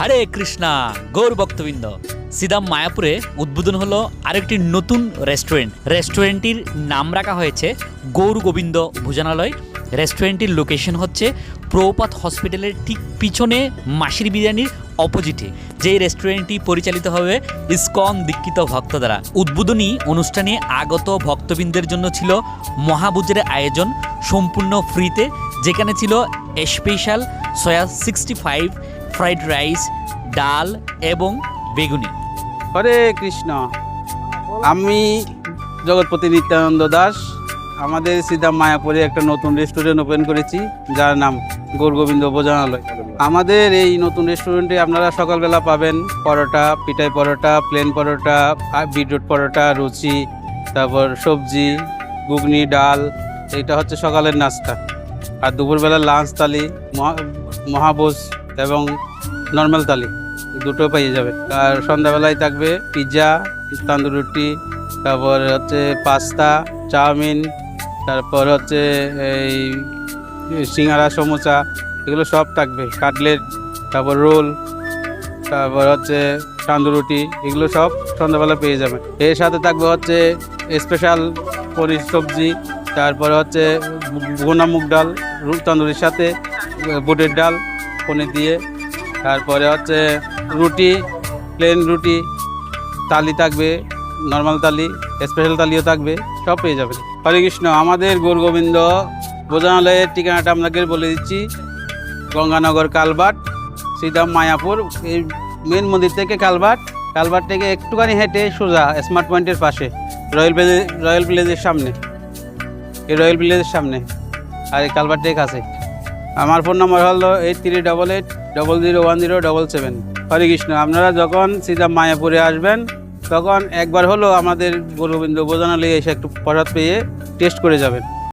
হরে কৃষ্ণা, গৌর ভক্তবৃন্দ। সিদাম মায়াপুরে উদ্বোধন হলো আরেকটি নতুন রেস্টুরেন্ট। রেস্টুরেন্টটির নাম রাখা হয়েছে গৌর গোবিন্দ ভোজনালয়। রেস্টুরেন্টটির লোকেশন হচ্ছে প্রপাত হসপিটালের ঠিক পিছনে মাসির বিরিয়ানির অপোজিটে। যেই রেস্টুরেন্টটি পরিচালিত হবে ইসকন দীক্ষিত ভক্ত দ্বারা। উদ্বোধনী অনুষ্ঠানে আগত ভক্তবৃন্দের জন্য ছিল মহাভোজের আয়োজন সম্পূর্ণ ফ্রিতে, যেখানে ছিল special soya sixty five fried rice, ডাল এবং বেগুনি। হরে কৃষ্ণ। আমি জগৎপতি নিত্যানন্দ দাস, আমাদের সিধা মায়াপুরে একটা নতুন রেস্টুরেন্ট ওপেন করেছি, যার নাম গৌরগোবিন্দ ভোজনালয়। আমাদের এই নতুন রেস্টুরেন্টে আপনারা সকালবেলা পাবেন পরোটা, পিঠাই পরোটা প্লেন পরোটা বিটরুট পরোটা, রুচি, তারপর সবজি, ঘুগনি, ডাল এটা হচ্ছে সকালের নাস্তা। আর দুপুরবেলা লাঞ্চ মহা- মহাভোজ এবং নর্মাল থালি, দুটো পেয়ে যাবে। আর সন্ধ্যাবেলায় থাকবে পিৎজা তান্দুর রুটি, তারপর হচ্ছে পাস্তা চাউমিন, তারপর হচ্ছে এই সিঙ্গারা, সমোসা, এগুলো সব থাকবে। কাটলেট, তারপর রোল, তারপর হচ্ছে রুটি, এগুলো সব সন্ধ্যাবেলা পেয়ে যাবেন এর সাথে থাকবে হচ্ছে স্পেশাল পনির সবজি, তারপরে হচ্ছে গোনা মুগ ডাল তন্দুরির সাথে বুটের ডাল পনির দিয়ে, তারপরে হচ্ছে রুটি প্লেন রুটি, তালি থাকবে নর্মাল তালি স্পেশাল তালিও থাকবে, সব পেয়ে যাবেন। হরে কৃষ্ণ, আমাদের গৌর গোবিন্দ ভোজনালয়ের ঠিকানাটা আপনাকে বলে দিচ্ছি, গঙ্গানগর কালবাট শ্রীধাম মায়াপুর, এই মেন মন্দির থেকে কালবাট কালবাট থেকে একটুখানি হেঁটে সোজা স্মার্ট পয়েন্টের পাশে, রয়্যাল ভিলেজ রয়্যাল ভিলেজের সামনে, এই রয়্যাল ভিলেজের সামনে, আর এই কালবাট থেকে কাছে। আমার ফোন নম্বর হলো eight three double eight double zero one zero double seven Hare Krishna, আপনারা যখন সীতা মায়াপুরে আসবেন, তখন একবার হলো আমাদের গোবিন্দ ভোজনালয়ে এসে একটু প্রসাদ পেয়ে টেস্ট করে যাবেন।